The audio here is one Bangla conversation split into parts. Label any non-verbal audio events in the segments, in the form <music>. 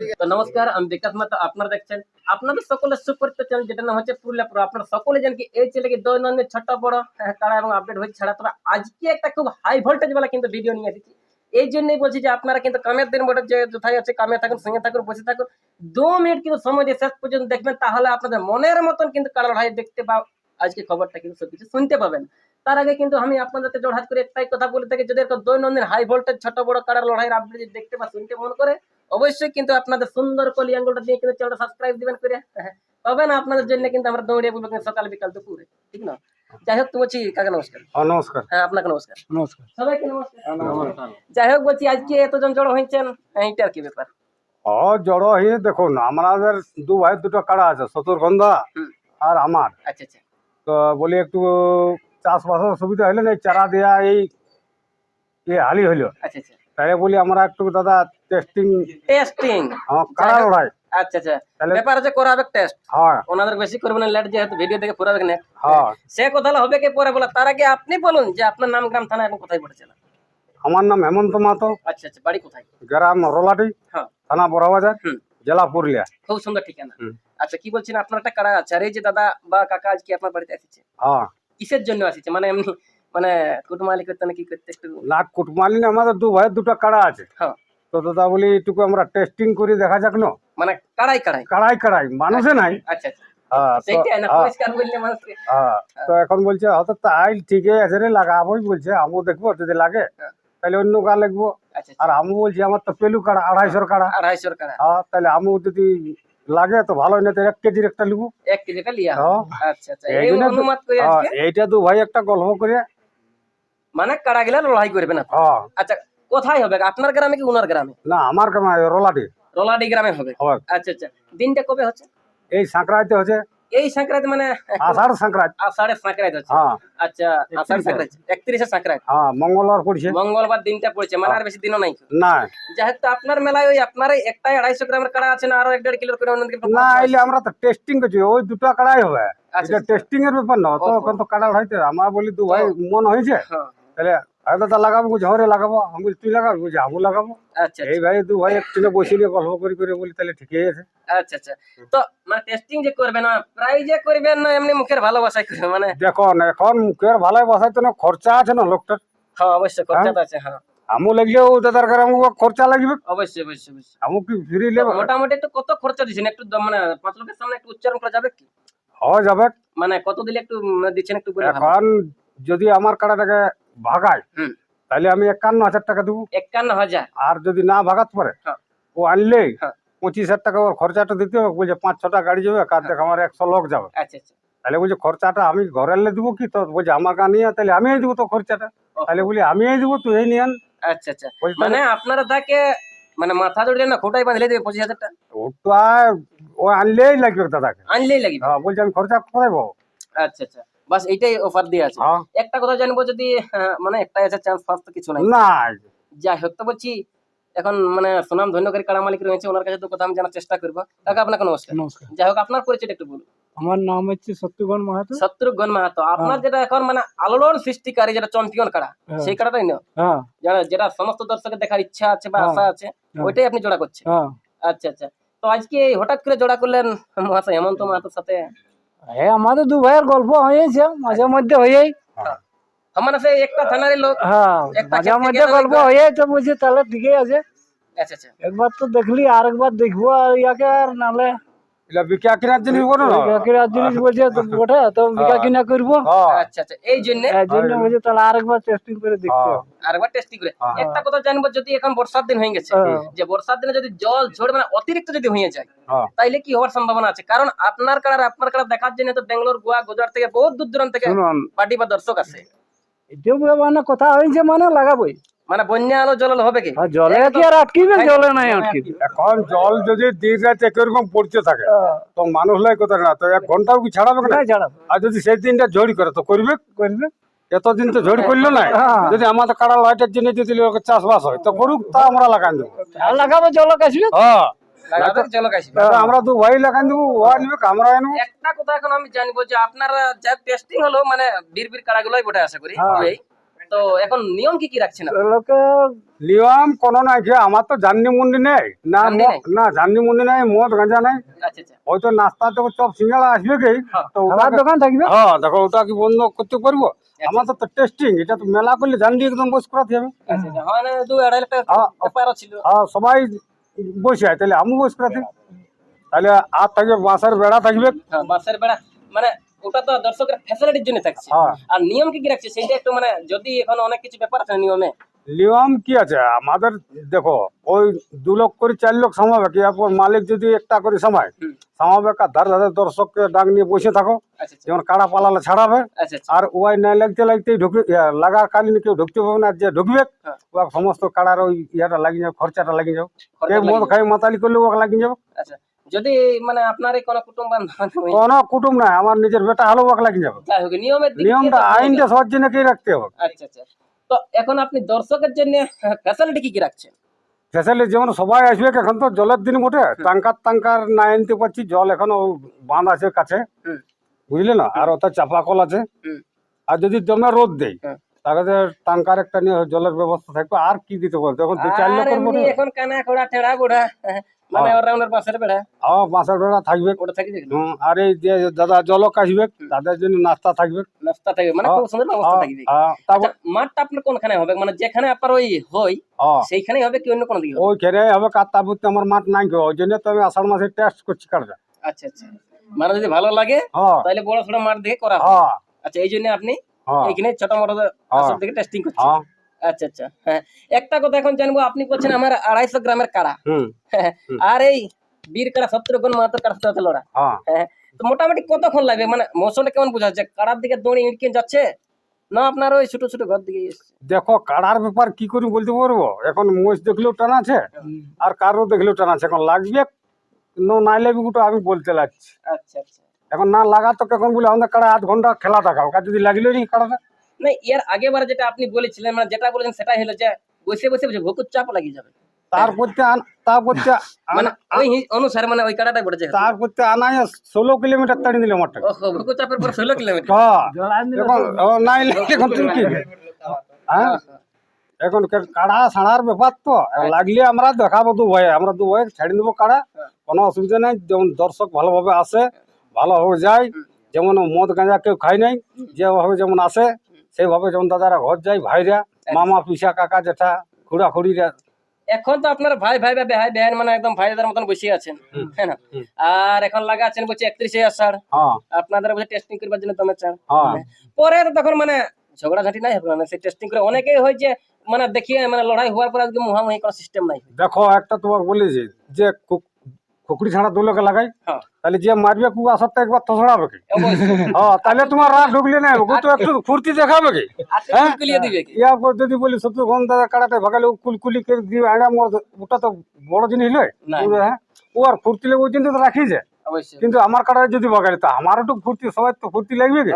তো নমস্কার আমি বিকাশ মাতা আপনারা দেখছেন আপনাদের সকলের সুপরিচিত চ্যানেল যেটা নাম হচ্ছে পুরুলিয়া পুরো। আপনারা সকলে জানেন কি এই চ্যানেলে দৈনন্দিন ছোট বড় হ্যাঁ, কারা এবং আপডেট হয়েছে ছাড়া। তবে আজকে একটা খুব হাই ভোল্টেজ বেলা কিন্তু ভিডিও নিয়ে এসেছি। এই জন্যই বলছি যে আপনারা কিন্তু কামের দিন বটে যে কোথায় আছে কামে থাকুন সঙ্গে থাকুন বসে থাকুন দু মিনিট কিন্তু সময় দিয়ে শেষ পর্যন্ত দেখবেন তাহলে আপনাদের মনের মতন কিন্তু কারা লড়াই দেখতে পাও। আজকে খবরটা কিন্তু সবকিছু শুনতে পাবেন। তার আগে কিন্তু আমি আপনাদেরকে জোড়হাত করে একটাই কথা বলে থাকি যদি দৈনন্দিন হাই ভোল্টেজ ছোট বড় কারার লড়াইয়ের আপডেট দেখতে বা শুনতে মন করে অবশ্যই কিন্তু আপনাদের সুন্দর কলি আঙ্গুলটা দিয়ে কিন্তু চ্যানেলটা সাবস্ক্রাইব দিবেন করে। তবে না আপনাদের জন্য কিন্তু আমরা দৌড়িয়ে বলব সকাল বিকাল দুপুরে ঠিক না? যাই হোক বলছি কাকা নমস্কার। নমস্কার। হ্যাঁ আপনাকে নমস্কার। নমস্কার। সবাইকে নমস্কার। যাই হোক বলছি আজকে এতজন জড়ো হয়েছেন হ্যাঁ, এইটার কি ব্যাপার? ও জড়ো হয়ে দেখুন আমাদের দু ভাই দুটো কাড়া আছে। আর আমার। আচ্ছা আচ্ছা। তো বলি একটু চাষবাসের সুবিধা হইলে না চারা দেয়া এই হালি হইল। আচ্ছা আচ্ছা। তাই বলি আমরা একটু দাদা টেস্টিং টেস্টিং আমার যাই হোক। লড়াই? আচ্ছা আচ্ছা। ব্যাপার আছে করাবে টেস্ট হ্যাঁ। ওনাদের বেশি করবে না লেট যেহেতু ভিডিও দেখে পুরাবে না হ্যাঁ। সে কথা হবে কে পরে বলা? তার আগে আপনি বলুন যে আপনার নাম গ্রাম থানা এবং কোথায় পড়েছিল আমার নাম হেমন্ত মাতো আচ্ছা আচ্ছা। বাড়ি কোথায়? গ্রাম রোলাটি হ্যাঁ। থানা বড়াবাজার। জেলা পুরুলিয়া। খুব সুন্দর ঠিকানা। আচ্ছা কি বলছেন? আপনার একটা কারা আছে? আর এই যে দাদা বা কাকা আজকে আপনার বাড়িতে এসেছে? হ্যাঁ। কিসের জন্য আসছে মানে এমনি মানে কুটুমালি করতে না কি করতে একটু না কুটমালিন আমাদের দু ভাই দুটো কাড়া আছে। হ্যাঁ। তো দাদা বলি একটু আমরা টেস্টিং করে দেখা যাক না। মানে কাড়াই কাড়াই। কাড়াই কাড়াই মানুষে নাই। আচ্ছা আচ্ছা হ্যাঁ তো- না হ্যাঁ। হ্যাঁ তো এখন বলছে হয়তো তাই ঠিকই আছে রে লাগাবোই বলছে আমিও দেখব যদি লাগে। হ্যাঁ। তাহলে অন্য গা লাগবো আচ্ছা আর আমি বলছি আমার তো পেলু কাড়া আড়াইশোর কাড়া। আড়াইশোর কাড়া। হ্যাঁ তাহলে আমিও যদি লাগে তো ভালোই না তো এক কেজির একটা এক কেজিটা লিয়া। হ্যাঁ। আচ্ছা আচ্ছা। হ্যাঁ, আজকে? এইটা দু ভাই একটা গল্প করে মানে কাড়া গেলে লড়াই করবে না? হ্যাঁ। আচ্ছা কোথায় হবে? আপনার গ্রামে কি উনার গ্রামে? না আমার কেমন রোলাটি রোলাডি। গ্রামে হবে? আচ্ছা আচ্ছা। দিনটা কবে হচ্ছে? এই সংক্রান্তি হচ্ছে। এই সংক্রান্তি মানে আষাঢ় সংক্রান্তি। আষাঢ়ের সংক্রান্তি হচ্ছে। হ্যাঁ। আচ্ছা আষাঢ় সংক্রান্তি। একত্রিশে সংক্রান্তি। হ্যাঁ মঙ্গলবার পড়ছে। মঙ্গলবার দিনটা পড়েছে মানে আর বেশি দিনও নাই। না যাই হোক তো আপনার মেলায় ওই আপনার একটাই আড়াইশো গ্রামের কাড়া আছে না আরও এক দেড় কিলোর করে অন্য দিকে না এলে আমরা তো টেস্টিং করছি ওই দুটো কাড়াই হবে। আচ্ছা এটা টেস্টিং এর ব্যাপার না তো ওহো। এখন তো কাড়া হইতে আমার বলি দু ভাই মন হয়েছে? হ্যাঁ। তাহলে লাগাবো লাগাবো আমি তুই লাগাবি বুঝি আমি লাগাবো। আচ্ছা এই ভাই দু ভাই একটু বসিলে গল্প করি করে বলি তাহলে ঠিকই আছে। আচ্ছা আচ্ছা। তো মানে টেস্টিং যে করবেন প্রাইজে করবেন না এমনি মুখের ভালোবাসায় করবেন মানে? দেখুন এখন মুখের ভালোই বসাইতে না খরচা আছে না লোকটার। হ্যাঁ অবশ্যই খরচা আছে হ্যাঁ। আমু লাগলেও দাদার কাছে আমাকে খরচা লাগবে। অবশ্যই অবশ্যই অবশ্যই। আমু কি ফ্রি লেবে মোটামুটি একটু কত খরচা দিচ্ছেন? একটু মানে পাঁচ লোকের সামনে একটু উচ্চারণ করা যাবে কি? হওয়া যাবে। মানে কত দিলে একটু দিচ্ছেন একটু বলে। এখন যদি আমার কাটাটাকে ভাগায়। তাহলে আমি একান্ন হাজার টাকা দেবো। একান্ন হাজার। আর যদি না ভাগাতে পারে হ্যাঁ। ও আনলেই হ্যাঁ। পঁচিশ হাজার টাকা ওর খরচাটা দিতে হবে বলছে পাঁচ ছটা গাড়ি যাবে কার দেখ আমার একশো লোক যাবে। আচ্ছা আচ্ছা। তাহলে বলছে খরচাটা আমি ঘরে এলে দেবো কি? তো বলছে আমার গা নিয়ে তাহলে আমি দেবো তো খরচাটা। তাহলে বলি আমি দেবো তুই এই নিয়ে আন। আচ্ছা আচ্ছা। মানে আপনারা তাকে মানে মাথা জড়িয়ে না খোটাই বাঁধলে দেবে পঁচিশ হাজার টাকা ওটা ও আনলেই লাগবে দাদাকে। আনলেই লাগবে। হ্যাঁ বলছে আমি খরচা কোথায় পাবো? আচ্ছা আচ্ছা। বাস এইটাই অফার দিয়ে আছে। হ্যাঁ। একটা কথা জানব যদি মানে একটাই আছে চান্স ফার্স্ট তো কিছু নাই। না। যাই হোক তো বলছি এখন মানে সুনাম ধন্যকারী কাড়া মালিক রয়েছে ওনার কাছে তো কথা আমি জানার চেষ্টা করব। কাকা আপনাকে নমস্কার। নমস্কার। যাই হোক আপনার পরিচয়টা একটু বলুন। আমার নাম হচ্ছে সত্যগণ মাহাতো। শত্রুঘ্ন মাহাতো। আপনার যেটা এখন মানে আলোড়ন সৃষ্টিকারী যেটা চম্পিয়ন কাড়া হ্যাঁ। সেই কাড়াটাই না হ্যাঁ। যারা যেটা সমস্ত দর্শকের দেখার ইচ্ছা আছে বা হ্যাঁ। আশা আছে হ্যাঁ। ওইটাই আপনি জোড়া করছেন। হ্যাঁ। আচ্ছা আচ্ছা। তো আজকে হঠাৎ করে জোড়া করলেন মহাশয় হেমন্ত মাহাতোর সাথে? এ আমাদের দু ভাইয়ের গল্প হয়েছে মাঝে মধ্যে হয়েই। আমার সে একটা থানারই লোক হ্যাঁ মাঝে মধ্যে গল্প হয়েই তো বলছি তাহলে ঠিকই আছে। আচ্ছা আচ্ছা। একবার তো দেখলি আর একবার দেখব আর ইয়াকে আর নালে এটা বিকা কেনার জিনিস বলো না? বিকাকিরা জিনিস বলছে তো তো বিকা কিনা করব? আচ্ছা আচ্ছা এই জন্য? এই জন্য বলছে তাহলে আর টেস্টিং করে দেখতে। আরেকবার টেস্টি করে। একটা কথা জানব যদি এখন বর্ষার দিন হয়ে গেছে। যে বর্ষার দিনে যদি জল ঝড় মানে অতিরিক্ত যদি হয়ে যায় হ্যাঁ। তাইলে কি হওয়ার সম্ভাবনা আছে? কারণ আপনার কাড়ার আপনার কাড়া দেখার জন্য তো বেঙ্গালোর গোয়া গুজরাট থেকে বহুত দূর দূরান্ত থেকে পার্টি বা দর্শক আসে এটাও মানে কথা হয়েছে মানে লাগাবোই। মানে বন্যা আলো জল হবে কি? জলে কি আর আটকিবে? জলে নাই আটকিবে। এখন জল যদি দিন রাত একরকম পড়তে থাকে। তো মানুষ লাই কথা না তো এক ঘন্টাও কি ছাড়াবে না? নাই ছাড়া আর যদি সেই দিনটা ঝড়ি করে তো করবে? করবে। এতদিন তো ঝড়ি করল না। হ্যাঁ। যদি আমাদের কাড়া লাইটের জন্য যদি চাষবাস হয় তো করুক তা আমরা লাগান দেবো। আর লাগাবো জলক আসবে হ্যাঁ। আমরা ভাই লাগান দেবো ও আনবে আমরা একটা কথা এখন আমি জানব যে আপনারা যা টেস্টিং হলো মানে বীর বীর কাড়াগুলোই বটে আশা করি হ্যাঁ। তো এখন নিয়ম কি কি রাখছেন? লোকে নিয়ম কোনো নাই যে আমার তো জান্নি মুন্ডি নেই। না জান্নি না জান্নি মুন্ডি নেই মদ গাঁজা নেই। আচ্ছা আচ্ছা। হয়তো নাস্তা তো চপ সিঙ্গাড়া আসবে কি? হ্যাঁ। তো দোকান থাকবে? হ্যাঁ দেখো ওটা কি বন্ধ করতে পারব? আমার তো টেস্টিং এটা তো মেলা করলে জানলি একদম বস করাতে হবে। আচ্ছা আচ্ছা। হয় না দু আড়াই লাখ টাকা হ্যাঁ। আর সবাই বসে আছে তাহলে আমি বস করাতে। তাহলে আর থাকবে বাঁশের বেড়া থাকবে। হ্যাঁ বাসের বেড়া মানে ওটা তো দর্শকের ফ্যাসিলিটির জন্য থাকছে। হ্যাঁ। আর নিয়ম কি কি রাখছে সেটা একটু মানে যদি এখন অনেক কিছু ব্যাপার আছে নিয়মে? নিয়ম কি আছে? আমাদের দেখো ওই দু লোক করে চার লোক সামাবে কি এরপর মালিক যদি একটা করে সময়। সামাবে ধারে ধারে দর্শককে ডাক নিয়ে বসে থাকো। আচ্ছা আচ্ছা। যেমন কাড়া পালালে ছাড়াবে আচ্ছা আর ওয়াই নাই লাগতে লাগতেই ঢুকে লাগার কালীন কেউ ঢুকতে পারবে না যে ঢুকবে হ্যাঁ। সমস্ত কাড়ার ওই ইয়েটা লাগিয়ে যাবে খরচাটা লাগিয়ে যাবে কেউ মদ খাই মাতালি করলে ওকে লাগিয়ে যাবে আচ্ছা। যদি মানে আপনার কোনো বান্ধব কোনো কুটুম নাই আমার নিজের বেটা হলেও ওকে লাগিয়ে যাবে। যাই হোক নিয়মের নিয়মটা আইনটা সবার জন্য কি রাখতে হবে। আচ্ছা আচ্ছা। তো এখন আপনি দর্শকের জন্য ফ্যাসিলিটি কি কি রাখছেন? ফ্যাসিলিটি যেমন সবাই আসবে এখন তো জলের দিন বটে। টাঙ্কার টাঙ্কার না আনতে পারছি জল এখনও বাঁধ আছে কাছে। বুঝলে না? আর ওটা চাপা কল আছে আর যদি জমে রোদ দেয় টাঙ্কার একটা নিয়ে জলের ব্যবস্থা থাকবে আর কি দিতে দু চার মধ্যে এখন কানা টেড়া বুড়া মানে হ্যাঁ। অলরাউন্ডার বাসের বেড়া। হ্যাঁ বাঁশের বেড়া থাকবে। ওটা থাকি হুম, আর এই যে দাদা জলক আসবে তাদের জন্য নাস্তা থাকবে। নাস্তা থাকবে মানে খুব সুন্দর ব্যবস্থা থাকবে তারপর আচ্ছা মাঠটা আপনার কোনখানে হবে? মানে যেখানে আপনার ওই সেইখানেই হবে কি অন্য কোনো দিকে ওইখানে হবে কার আমার মাঠ নাই কেউ ওই জন্য তো আমি আষাঢ় মাসে টেস্ট করছি কারটা আচ্ছা আচ্ছা। মানে যদি ভালো লাগে তাহলে বড় ছোট মাঠ দেখে করা হ্যাঁ আচ্ছা এই জন্য আপনি এখানে ছোট মোটো আসল থেকে টেস্টিং করছেন হ্যাঁ। আচ্ছা আচ্ছা। হ্যাঁ। একটা কথা এখন জানব আপনি বলছেন আমার আড়াইশো গ্রামের কাড়া। আর এই বীর কাড়া সত্তর গুণ মাত্র কাড়া সাথে লড়া। হ্যাঁ। হ্যাঁ। তো মোটামুটি কতক্ষণ লাগবে? মানে মৌসুমটা কেমন বোঝা যাচ্ছে? কাড়ার দিকে দৌড়ে ইটকে যাচ্ছে? না আপনার ওই ছোট ছোট ঘর দিকে দেখো কাড়ার ব্যাপার কি করে বলতে পারব? এখন মোষ দেখলেও টানা আছে। আর কারও দেখলেও টানা আছে। এখন লাগবে ন নাই লাগবে গোটা আমি বলতে লাগছি। আচ্ছা আচ্ছা। এখন না লাগা তো কখন বলে আমাদের কাড়া আধ ঘণ্টা খেলা দেখাও। কার যদি লাগল নি কাড়াটা? না এর আগেবার যেটা আপনি বলেছিলেন মানে যেটা বলেছেন সেটাই হলো যে বসে বসে বসে ভুকুর চাপ লাগিয়ে যাবে। তার করতে তার করতে মানে আনা- ওই অনুসারে মানে ওই কাটাটাই পড়ে যায় তার করতে আনায় ষোলো কিলোমিটার তাড়ি দিলে মাঠটা। ওহো চাপের পর ষোলো কিলোমিটার। নাই এখন তুমি কি? হ্যাঁ? এখন কাড়া ছাড়ার ব্যাপার তো। লাগলে আমরা দেখাবো দু ভয়ে আমরা দু ভয়ে ছেড়ে দেবো কাড়া। কোনো অসুবিধা নাই। যেমন দর্শক ভালোভাবে আসে। ভালোভাবে যায় যেমন মদ গাঁজা কেউ খাই নাই যেভাবে যেমন আসে সেইভাবে যেমন দাদারা ঘর যায় ভাইরা মামা পিসা কাকা জেঠা খুড়া খুড়িরা। এখন তো আপনার ভাই ভাই ভাই ভাই ভাই মানে একদম ভাইদের মতন বসে আছেন হ্যাঁ না? আর এখন লাগা আছেন বলছে একত্রিশে আষাঢ় হ্যাঁ। আপনাদের বলছে টেস্টিং করবার জন্য দমে চান হ্যাঁ। পরে তো তখন মানে ঝগড়াঝাটি নাই হবে না সেই টেস্টিং করে অনেকেই হয় যে মানে দেখিয়ে মানে লড়াই হওয়ার পর আজকে মুহামুহি কোনো সিস্টেম নাই। দেখো একটা তোমাকে বলেছি যে কু- খুকড়ি ছাড়া দু লোকে লাগাই। হ্যাঁ। তাহলে যে মারবে কু আসরটা একবার তো ছড়াবে কি হ্যাঁ তাহলে তোমার রাগ ঢুকলে না ও তো একটু ফুর্তি দেখাবে কি? হ্যাঁ? যদি বলি সত্যি গন দাদা কাটাতে ভাগালে ও কুলকুলি করে দিয়ে আড়া মোর ওটা তো বড় জিনিস নয়। হ্যাঁ? ও আর ফুর্তি লেগে ওই জন্য তো রাখি যায় কিন্তু আমার কাটায় যদি ভাগালে তো আমার একটু ফুর্তি সবাই তো ফুর্তি লাগবে কি?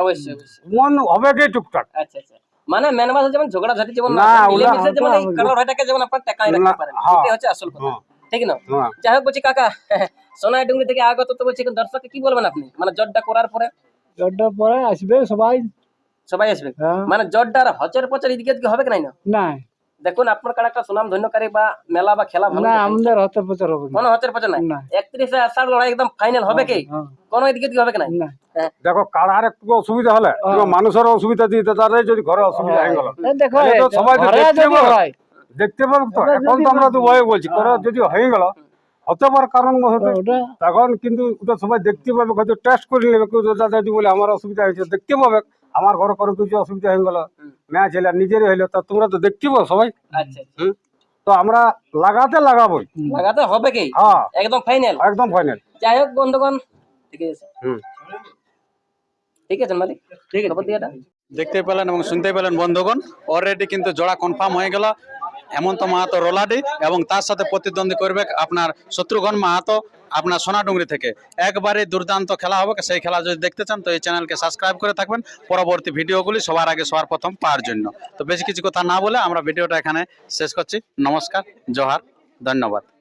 মন হবে কি টুকটাক? আচ্ছা আচ্ছা। মানে মেন মাসে যেমন ঝগড়াঝাটি যেমন না, মিলেমিশে যেমন কারোর ভাইটাকে যেমন আপনার টাকায় রাখতে পারেন হ্যাঁ। এটাই হচ্ছে আসল কথা। ঠিক না? হ্যাঁ। যাই হোক বলছি কাকা <laughs> সোনাই ডুঙ্গি থেকে আগত তো বলছি দর্শককে কি বলবেন আপনি? মানে জটটা করার পরে? জটটার পরে আসবে সবাই। সবাই আসবে? হ্যাঁ। মানে জটটার হচর পচর এদিকে এদিকে হবে কি নাই না? না দেখুন আপনার কার একটা সুনাম ধন্যকারী বা মেলা বা খেলা ভালো না আমাদের হবে কোনো হচর পচর নাই? না একত্রিশে আষাঢ় লড়াই একদম ফাইনাল হবে কি? হ্যাঁ, কোনো এদিকে এদিকে হবে কি নাই? না দেখো কাড়ার একটু অসুবিধা হলে হ্যাঁ। মানুষের অসুবিধা দিতে তাদের যদি ঘরে অসুবিধা হয়ে। গেল দেখো সবাই দেখতে। হয়, পাবো তো এখন তো আমরা তো ভয়ে বলছি হ্যাঁ। করে যদি হয়ে গেল হতে পারে কারণ হতে তখন কিন্তু ওটা সবাই দেখতে পাবে হয়তো টেস্ট করে নেবে কেউ দাদা যদি বলে আমার অসুবিধা হয়েছে। দেখতে পাবে আমার ঘরে কোনো কিছু অসুবিধা হয়ে গেল ম্যাচ হলে নিজেরই হইল তা তোমরা তো দেখতে পাবো সবাই। আচ্ছা আচ্ছা। হুম। তো আমরা লাগাতে লাগাবো লাগাতে হবে কি? হ্যাঁ। একদম ফাইনাল একদম ফাইনাল যাই হোক বন্ধুগণ ঠিক আছে। হুম। ঠিক আছে মালিক? ঠিক আছে। দেখতে পেলেন এবং শুনতে পেলেন বন্ধুগণ। অলরেডি কিন্তু জোড়া কনফার্ম হয়ে গেল। হেমন্ত মাহাতো রোলাডি এবং তার সাথে প্রতিদ্বন্দ্বী করবে আপনার শত্রুঘ্ন মাহাতো আপনার সোনাডুঙ্গরি থেকে। একবারে দুর্দান্ত খেলা হবে, সেই খেলা যদি দেখতে চান তো এই চ্যানেলকে সাবস্ক্রাইব করে থাকবেন। পরবর্তী ভিডিওগুলি সবার আগে সবার প্রথম পাওয়ার জন্য। তো বেশি কিছু কথা না বলে আমরা ভিডিওটা এখানে শেষ করছি। নমস্কার, জোহার, ধন্যবাদ।